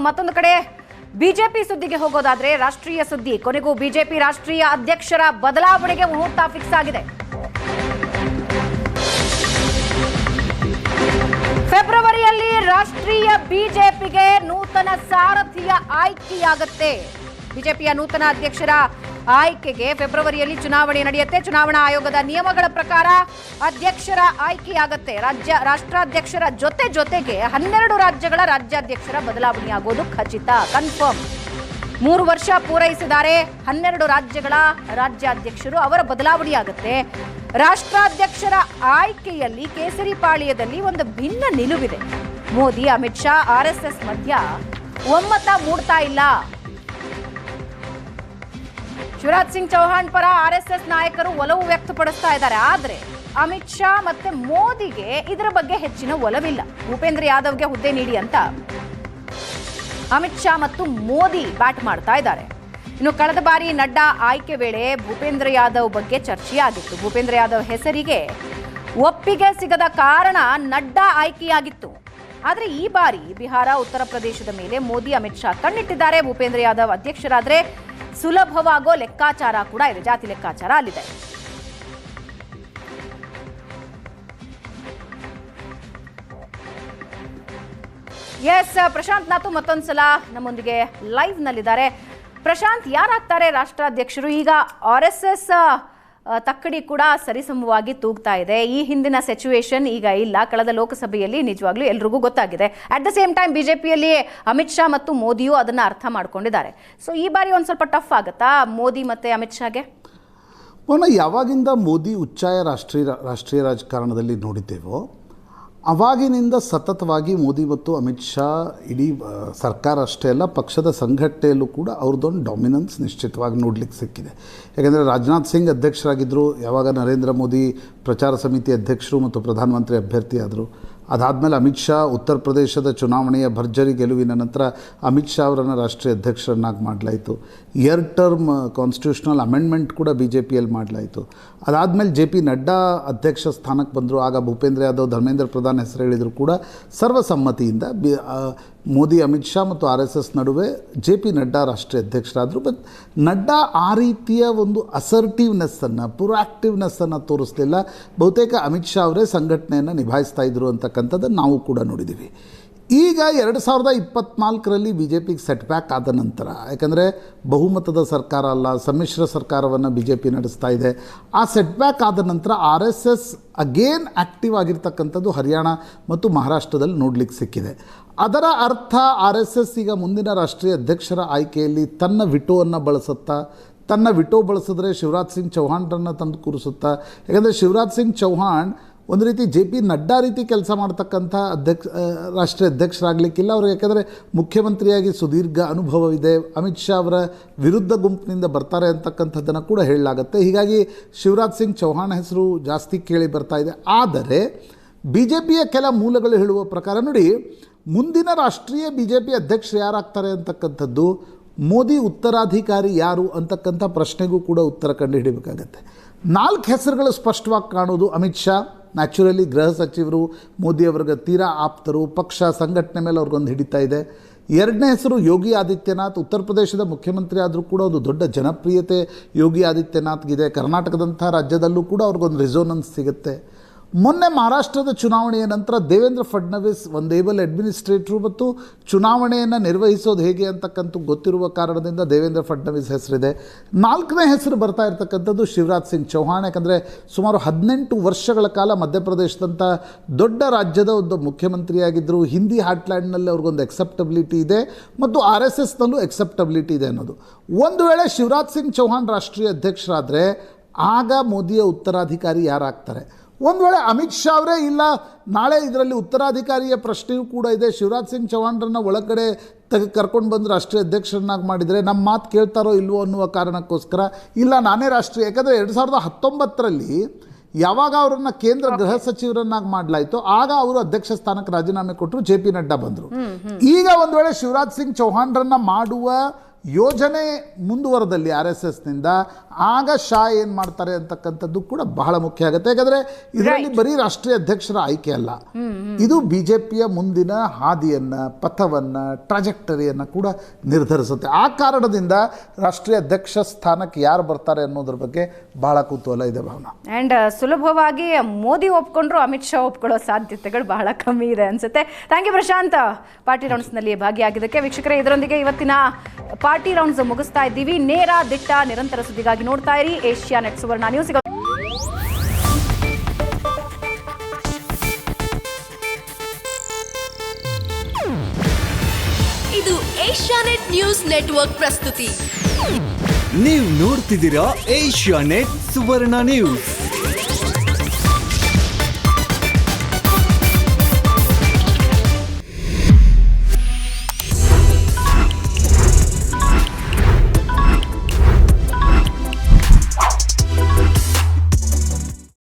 ಮತ್ತೊಂದು ಕಡೆ, ಬಿಜೆಪಿ ಸುದ್ದಿಗೆ ಹೋಗೋದಾದ್ರೆ ರಾಷ್ಟ್ರೀಯ ಸುದ್ದಿ. ಕೊನೆಗೂ ಬಿಜೆಪಿ ರಾಷ್ಟ್ರೀಯ ಅಧ್ಯಕ್ಷರ ಬದಲಾವಣೆಗೆ ಮುಹೂರ್ತ ಫಿಕ್ಸ್ ಆಗಿದೆ. ಫೆಬ್ರವರಿಯಲ್ಲಿ ರಾಷ್ಟ್ರೀಯ ಬಿಜೆಪಿಗೆ ನೂತನ ಸಾರಥಿಯ ಆಯ್ಕೆಯಾಗತ್ತೆ. ಬಿಜೆಪಿಯ ನೂತನ ಅಧ್ಯಕ್ಷರ ಆಯ್ಕೆಗೆ ಫೆಬ್ರವರಿಯಲ್ಲಿ ಚುನಾವಣೆ ನಡೆಯುತ್ತೆ. ಚುನಾವಣಾ ಆಯೋಗದ ನಿಯಮಗಳ ಪ್ರಕಾರ ಅಧ್ಯಕ್ಷರ ಆಯ್ಕೆಯಾಗತ್ತೆ. ರಾಜ್ಯ ರಾಷ್ಟ್ರಾಧ್ಯಕ್ಷರ ಜೊತೆ ಜೊತೆಗೆ ಹನ್ನೆರಡು ರಾಜ್ಯಗಳ ರಾಜ್ಯಾಧ್ಯಕ್ಷರ ಬದಲಾವಣೆಯಾಗೋದು ಖಚಿತ. ಕನ್ಫರ್ಮ್. ಮೂರು ವರ್ಷ ಪೂರೈಸಿದ್ದಾರೆ. ಹನ್ನೆರಡು ರಾಜ್ಯಗಳ ರಾಜ್ಯಾಧ್ಯಕ್ಷರು ಅವರ ಬದಲಾವಣೆಯಾಗುತ್ತೆ. ರಾಷ್ಟ್ರಾಧ್ಯಕ್ಷರ ಆಯ್ಕೆಯಲ್ಲಿ ಕೇಸರಿ ಪಾಳ್ಯದಲ್ಲಿ ಒಂದು ಭಿನ್ನ ನಿಲುವಿದೆ. Modi, Amit Shah, R S S ಮಧ್ಯ ಒಮ್ಮತ ಮೂಡ್ತಾ ಇಲ್ಲ. ಶಿವರಾಜ್ ಸಿಂಗ್ ಚೌಹಾಣ್ ಪರ ಆರ್ ಎಸ್ ಎಸ್ ನಾಯಕರು ಒಲವು ವ್ಯಕ್ತಪಡಿಸ್ತಾ ಇದ್ದಾರೆ. ಆದ್ರೆ ಅಮಿತ್ ಶಾ ಮತ್ತೆ ಮೋದಿಗೆ ಇದರ ಬಗ್ಗೆ ಹೆಚ್ಚಿನ ಒಲವಿಲ್ಲ. ಭೂಪೇಂದ್ರ ಯಾದವ್ಗೆ ಹುದ್ದೆ ನೀಡಿ ಅಂತ ಅಮಿತ್ ಶಾ ಮತ್ತು ಮೋದಿ ಬ್ಯಾಟ್ ಮಾಡ್ತಾ ಇದ್ದಾರೆ. ಇನ್ನು ಕಳೆದ ಬಾರಿ ನಡ್ಡಾ ಆಯ್ಕೆ ವೇಳೆ ಭೂಪೇಂದ್ರ ಯಾದವ್ ಬಗ್ಗೆ ಚರ್ಚೆಯಾಗಿತ್ತು. ಭೂಪೇಂದ್ರ ಯಾದವ್ ಹೆಸರಿಗೆ ಒಪ್ಪಿಗೆ ಸಿಗದ ಕಾರಣ ನಡ್ಡಾ ಆಯ್ಕೆಯಾಗಿತ್ತು. ಆದರೆ ಈ ಬಾರಿ ಬಿಹಾರ, ಉತ್ತರ ಪ್ರದೇಶದ ಮೇಲೆ ಮೋದಿ, ಅಮಿತ್ ಶಾ ಕಣ್ಣಿಟ್ಟಿದ್ದಾರೆ ಭೂಪೇಂದ್ರ ಯಾದವ್ ಅಧ್ಯಕ್ಷರಾದ್ರೆ ಸುಲಭವಾಗೋ ಲೆಕ್ಕಾಚಾರ ಕೂಡ ಇದೆ. ಜಾತಿ ಲೆಕ್ಕಾಚಾರ ಅಲ್ಲಿದೆ. ಎಸ್ ಪ್ರಶಾಂತ್ ನಾಥು ಮತ್ತೊಂದ್ಸಲ ನಮ್ಮೊಂದಿಗೆ ಲೈವ್ ನಲ್ಲಿದ್ದಾರೆ. ಪ್ರಶಾಂತ್, ಯಾರಾಗ್ತಾರೆ ರಾಷ್ಟ್ರಾಧ್ಯಕ್ಷರು? ಈಗ ಆರ್ ಎಸ್ ಎಸ್ ತಕ್ಕಡಿ ಕೂಡ ಸರಿಸಮವಾಗಿ ತೂಗ್ತಾ ಇದೆ. ಈ ಹಿಂದಿನ ಸಿಚುವೇಶನ್ ಈಗ ಇಲ್ಲ. ಕಳೆದ ಲೋಕಸಭೆಯಲ್ಲಿ ನಿಜವಾಗ್ಲೂ ಎಲ್ರಿಗೂ ಗೊತ್ತಾಗಿದೆ. ಅಟ್ ದ ಸೇಮ್ ಟೈಮ್ ಬಿಜೆಪಿಯಲ್ಲಿ ಅಮಿತ್ ಶಾ ಮತ್ತು ಮೋದಿಯು ಅದನ್ನ ಅರ್ಥ ಮಾಡ್ಕೊಂಡಿದ್ದಾರೆ. ಸೊ ಈ ಬಾರಿ ಒಂದು ಸ್ವಲ್ಪ ಟಫ್ ಆಗುತ್ತಾ? ಮೋದಿ ಮತ್ತೆ ಅಮಿತ್ ಶಾಗೆ? ಯಾವಾಗಿಂದ ಮೋದಿ ಉಚ್ಚಾಯ ರಾಷ್ಟ್ರೀಯ ರಾಷ್ಟ್ರೀಯ ರಾಜಕಾರಣದಲ್ಲಿ ನೋಡಿದ್ದೇವೋ ಅವಾಗಿನಿಂದ ಸತತವಾಗಿ ಮೋದಿ ಮತ್ತು ಅಮಿತ್ ಶಾ ಇಡೀ ಸರ್ಕಾರ ಅಷ್ಟೇ ಅಲ್ಲ, ಪಕ್ಷದ ಸಂಘಟನೆಯಲ್ಲೂ ಕೂಡ ಅವ್ರದ್ದೊಂದು ಡಾಮಿನೆನ್ಸ್ ನಿಶ್ಚಿತವಾಗಿ ನೋಡ್ಲಿಕ್ಕೆ ಸಿಕ್ಕಿದೆ. ಯಾಕೆಂದರೆ ರಾಜನಾಥ್ ಸಿಂಗ್ ಅಧ್ಯಕ್ಷರಾಗಿದ್ದರು ಯಾವಾಗ ನರೇಂದ್ರ ಮೋದಿ ಪ್ರಚಾರ ಸಮಿತಿ ಅಧ್ಯಕ್ಷರು ಮತ್ತು ಪ್ರಧಾನಮಂತ್ರಿ ಅಭ್ಯರ್ಥಿಯಾದರು ಅದಾದಮೇಲೆ ಅಮಿತ್ ಶಾ ಉತ್ತರ ಪ್ರದೇಶದ ಚುನಾವಣೆಯ ಭರ್ಜರಿ ಗೆಲುವಿನ ನಂತರ ಅಮಿತ್ ಶಾ ಅವರನ್ನು ರಾಷ್ಟ್ರೀಯ ಅಧ್ಯಕ್ಷರನ್ನಾಗಿ ಮಾಡಲಾಯಿತು. ಇಯರ್ ಟರ್ಮ್ ಕಾನ್ಸ್ಟಿಟ್ಯೂಷನಲ್ ಅಮೆಂಡ್ಮೆಂಟ್ ಕೂಡ ಬಿ ಜೆ ಪಿಯಲ್ಲಿ ಮಾಡಲಾಯಿತು. ಅದಾದಮೇಲೆ ಜೆ ಪಿ ನಡ್ಡಾ ಅಧ್ಯಕ್ಷ ಸ್ಥಾನಕ್ಕೆ ಬಂದರು. ಆಗ ಭೂಪೇಂದ್ರ ಯಾದವ್, ಧರ್ಮೇಂದ್ರ ಪ್ರಧಾನ್ ಹೆಸರು ಹೇಳಿದರು ಕೂಡ ಸರ್ವಸಮ್ಮತಿಯಿಂದ ಬಿ ಮೋದಿ, ಅಮಿತ್ ಶಾ ಮತ್ತು ಆರ್ ಎಸ್ ಎಸ್ ನಡುವೆ ಜೆ ಪಿ ನಡ್ಡಾ ರಾಷ್ಟ್ರೀಯ ಅಧ್ಯಕ್ಷರಾದರು. ಬಟ್ ನಡ್ಡಾ ಆ ರೀತಿಯ ಒಂದು ಅಸರ್ಟಿವ್ನೆಸ್ಸನ್ನು ಪ್ರೊಆಕ್ಟಿವ್ನೆಸ್ಸನ್ನು ತೋರಿಸಲಿಲ್ಲ. ಬಹುತೇಕ ಅಮಿತ್ ಶಾ ಅವರೇ ಸಂಘಟನೆಯನ್ನು ನಿಭಾಯಿಸ್ತಾ ಇದ್ರು ಅಂತಕ್ಕಂಥದ್ದನ್ನು ನಾವು ಕೂಡ ನೋಡಿದ್ದೀವಿ ಈಗ ಎರಡು ಸಾವಿರದ ಇಪ್ಪತ್ನಾಲ್ಕರಲ್ಲಿ ಬಿ ಜೆ ಪಿಗೆ ಸೆಟ್ ಬ್ಯಾಕ್ ಆದ ನಂತರ, ಯಾಕಂದರೆ ಬಹುಮತದ ಸರ್ಕಾರ ಅಲ್ಲ, ಸಮ್ಮಿಶ್ರ ಸರ್ಕಾರವನ್ನು ಬಿ ಜೆ ಪಿ ನಡೆಸ್ತಾ ಇದೆ. ಆ ಸೆಟ್ ಬ್ಯಾಕ್ ಆದ ನಂತರ R S S again active ಆಗಿರ್ತಕ್ಕಂಥದ್ದು ಹರಿಯಾಣ ಮತ್ತು ಮಹಾರಾಷ್ಟ್ರದಲ್ಲಿ ನೋಡಲಿಕ್ಕೆ ಸಿಕ್ಕಿದೆ. ಅದರ ಅರ್ಥ ಆರ್ ಎಸ್ ಎಸ್ ಈಗ ಮುಂದಿನ ರಾಷ್ಟ್ರೀಯ ಅಧ್ಯಕ್ಷರ ಆಯ್ಕೆಯಲ್ಲಿ ತನ್ನ ವಿಟೋವನ್ನು ಬಳಸುತ್ತಾ, ತನ್ನ ವಿಟೋ ಬಳಸಿದ್ರೆ ಶಿವರಾಜ್ ಸಿಂಗ್ ಚೌಹಾಣ್ರನ್ನು ತಂದು ಕೂರಿಸುತ್ತಾ, ಯಾಕಂದರೆ ಶಿವರಾಜ್ ಸಿಂಗ್ ಚೌಹಾಣ್ ಒಂದು ರೀತಿ ಜೆ ಪಿ ನಡ್ಡಾ ರೀತಿ ಕೆಲಸ ಮಾಡ್ತಕ್ಕಂಥ ಅಧ್ಯಕ್ಷ ರಾಷ್ಟ್ರೀಯ ಅಧ್ಯಕ್ಷರಾಗಲಿಕ್ಕಿಲ್ಲ. ಅವರು ಯಾಕೆಂದರೆ ಮುಖ್ಯಮಂತ್ರಿಯಾಗಿ ಸುದೀರ್ಘ ಅನುಭವವಿದೆ. ಅಮಿತ್ ಶಾ ಅವರ ವಿರುದ್ಧ ಗುಂಪಿನಿಂದ ಬರ್ತಾರೆ ಅಂತಕ್ಕಂಥದ್ದನ್ನು ಕೂಡ ಹೇಳಲಾಗುತ್ತೆ. ಹೀಗಾಗಿ ಶಿವರಾಜ್ ಸಿಂಗ್ ಚೌಹಾಣ್ ಹೆಸರು ಜಾಸ್ತಿ ಕೇಳಿ ಬರ್ತಾ ಇದೆ. ಆದರೆ ಬಿ ಜೆ ಪಿಯ ಕೆಲ ಮೂಲಗಳು ಹೇಳುವ ಪ್ರಕಾರ, ನೋಡಿ, ಮುಂದಿನ ರಾಷ್ಟ್ರೀಯ ಬಿ ಜೆ ಪಿ ಅಧ್ಯಕ್ಷರು ಯಾರಾಗ್ತಾರೆ ಅಂತಕ್ಕಂಥದ್ದು, ಮೋದಿ ಉತ್ತರಾಧಿಕಾರಿ ಯಾರು ಅಂತಕ್ಕಂಥ ಪ್ರಶ್ನೆಗೂ ಕೂಡ ಉತ್ತರ ಕಂಡು ಹಿಡಿಬೇಕಾಗತ್ತೆ. ನಾಲ್ಕು ಹೆಸರುಗಳು ಸ್ಪಷ್ಟವಾಗಿ ಕಾಣೋದು ಅಮಿತ್ ಶಾ ನ್ಯಾಚುರಲಿ ಗೃಹ ಸಚಿವರು ಮೋದಿ ಅವರಿಗೆ ತೀರಾ ಆಪ್ತರು ಪಕ್ಷ ಸಂಘಟನೆ ಮೇಲೆ ಅವ್ರಿಗೊಂದು ಹಿಡಿತಾ ಇದೆ ಎರಡನೇ ಹೆಸರು ಯೋಗಿ ಆದಿತ್ಯನಾಥ್ ಉತ್ತರ ಪ್ರದೇಶದ ಮುಖ್ಯಮಂತ್ರಿ ಆದರೂ ಕೂಡ ಒಂದು ದೊಡ್ಡ ಜನಪ್ರಿಯತೆ ಯೋಗಿ ಆದಿತ್ಯನಾಥ್ಗಿದೆ ಕರ್ನಾಟಕದಂಥ ರಾಜ್ಯದಲ್ಲೂ ಕೂಡ ಅವ್ರಿಗೊಂದು ರೆಸೋನೆನ್ಸ್ ಸಿಗುತ್ತೆ ಮೊನ್ನೆ ಮಹಾರಾಷ್ಟ್ರದ ಚುನಾವಣೆಯ ನಂತರ ದೇವೇಂದ್ರ ಫಡ್ನವೀಸ್ ಒಂದು ಏಬಲ್ ಅಡ್ಮಿನಿಸ್ಟ್ರೇಟ್ರು ಮತ್ತು ಚುನಾವಣೆಯನ್ನು ನಿರ್ವಹಿಸೋದು ಹೇಗೆ ಅಂತಕ್ಕಂಥ ಗೊತ್ತಿರುವ ಕಾರಣದಿಂದ ದೇವೇಂದ್ರ ಫಡ್ನವೀಸ್ ಹೆಸರಿದೆ. ನಾಲ್ಕನೇ ಹೆಸರು ಬರ್ತಾ ಇರತಕ್ಕಂಥದ್ದು ಶಿವರಾಜ್ ಸಿಂಗ್ ಚೌಹಾಣ್, ಯಾಕಂದರೆ ಸುಮಾರು ಹದಿನೆಂಟು ವರ್ಷಗಳ ಕಾಲ ಮಧ್ಯಪ್ರದೇಶದಂಥ ದೊಡ್ಡ ರಾಜ್ಯದ ಒಂದು ಮುಖ್ಯಮಂತ್ರಿಯಾಗಿದ್ದರು ಹಿಂದಿ ಹಾಟ್ಲ್ಯಾಂಡ್ನಲ್ಲಿ ಅವ್ರಿಗೊಂದು ಎಕ್ಸೆಪ್ಟಬಿಲಿಟಿ ಇದೆ ಮತ್ತು ಆರ್ ಎಸ್ ಎಸ್ನಲ್ಲೂ ಎಕ್ಸೆಪ್ಟಬಿಲಿಟಿ ಇದೆ ಅನ್ನೋದು. ಒಂದು ವೇಳೆ ಶಿವರಾಜ್ ಸಿಂಗ್ ಚೌಹಾಣ್ ರಾಷ್ಟ್ರೀಯ ಅಧ್ಯಕ್ಷರಾದರೆ ಆಗ ಮೋದಿಯ ಉತ್ತರಾಧಿಕಾರಿ ಯಾರಾಗ್ತಾರೆ? ಒಂದು ವೇಳೆ ಅಮಿತ್ ಶಾ ಅವರೇ ಇಲ್ಲ ನಾಳೆ ಇದರಲ್ಲಿ ಉತ್ತರಾಧಿಕಾರಿಯ ಪ್ರಶ್ನೆಯೂ ಕೂಡ ಇದೆ. ಶಿವರಾಜ್ ಸಿಂಗ್ ಚೌಹಾಣ್ರನ್ನ ಒಳಗಡೆ ತೆಗೆ ಕರ್ಕೊಂಡು ಬಂದು ರಾಷ್ಟ್ರೀಯ ಅಧ್ಯಕ್ಷರನ್ನಾಗಿ ಮಾಡಿದರೆ ನಮ್ಮ ಮಾತು ಕೇಳ್ತಾರೋ ಇಲ್ವೋ ಅನ್ನುವ ಕಾರಣಕ್ಕೋಸ್ಕರ ಇಲ್ಲ ನಾನೇ ರಾಷ್ಟ್ರೀಯ. ಯಾಕಂದರೆ ಎರಡು ಸಾವಿರದ ಹತ್ತೊಂಬತ್ತರಲ್ಲಿ ಯಾವಾಗ ಅವರನ್ನು ಕೇಂದ್ರ ಗೃಹ ಸಚಿವರನ್ನಾಗಿ ಮಾಡಲಾಯಿತು ಆಗ ಅವರು ಅಧ್ಯಕ್ಷ ಸ್ಥಾನಕ್ಕೆ ರಾಜೀನಾಮೆ ಕೊಟ್ಟರು ಜೆ ಪಿ ನಡ್ಡಾ ಬಂದರು. ಈಗ ಒಂದು ವೇಳೆ ಶಿವರಾಜ್ ಸಿಂಗ್ ಚೌಹಾಣ್ರನ್ನ ಮಾಡುವ ಯೋಜನೆ ಮುಂದುವರೆದಲ್ಲಿ ಆರ್ ಎಸ್ ಎಸ್ನಿಂದ ಆಗ ಶಾ ಏನು ಮಾಡ್ತಾರೆ ಅಂತಕ್ಕಂಥದ್ದು ಕೂಡ ಬಹಳ ಮುಖ್ಯ ಆಗುತ್ತೆ. ಯಾಕಂದರೆ ಇದರಲ್ಲಿ ಬರೀ ರಾಷ್ಟ್ರೀಯ ಅಧ್ಯಕ್ಷರ ಆಯ್ಕೆ ಅಲ್ಲ. ಇದು ಬಿ ಜೆ ಪಿಯ ಮುಂದಿನ ಹಾದಿಯನ್ನು ಪಥವನ್ನು ಟ್ರಾಜೆಕ್ಟರಿಯನ್ನು ಕೂಡ ನಿರ್ಧರಿಸುತ್ತೆ. ಆ ಕಾರಣದಿಂದ ರಾಷ್ಟ್ರೀಯ ಅಧ್ಯಕ್ಷ ಸ್ಥಾನಕ್ಕೆ ಯಾರು ಬರ್ತಾರೆ ಅನ್ನೋದ್ರ ಬಗ್ಗೆ ಬಹಳ ಕುತೂಹಲ ಇದೆ ಭಾವನಾ. ಅಂಡ್ ಸುಲಭವಾಗಿ ಮೋದಿ ಒಪ್ಕೊಂಡ್ರು ಅಮಿತ್ ಶಾ ಒಪ್ಕೊಳ್ಳೋ ಸಾಧ್ಯತೆಗಳು ಬಹಳ ಕಮ್ಮಿ ಇದೆ ಅನ್ಸುತ್ತೆ. Thank you Prashant. ಪಾರ್ಟಿ ರೌಂಡ್ಸ್ನಲ್ಲಿ ಭಾಗಿಯಾಗಿದ್ದಕ್ಕೆ ವೀಕ್ಷಕರೇ ಇದರೊಂದಿಗೆ ಇವತ್ತಿನ ಪಾರ್ಟಿ ರೌಂಡ್ಸ್ ಮುಗಿಸ್ತಾ ಇದ್ದೀವಿ. ನೇರ ದಿಟ್ಟ ನಿರಂತರ ಸುದ್ದಿಗಾಗಿ ನೋಡ್ತಾ ಇರಿ. Asianet Suvarna news. ಇದು ಏಷ್ಯಾನೆಟ್ ನ್ಯೂಸ್ ನೆಟ್ವರ್ಕ್ ಪ್ರಸ್ತುತಿ. ನೀವು ನೋಡ್ತಿದ್ದೀರಾ ಏಷ್ಯಾ ನೆಟ್ ಸುವರ್ಣ ನ್ಯೂಸ್.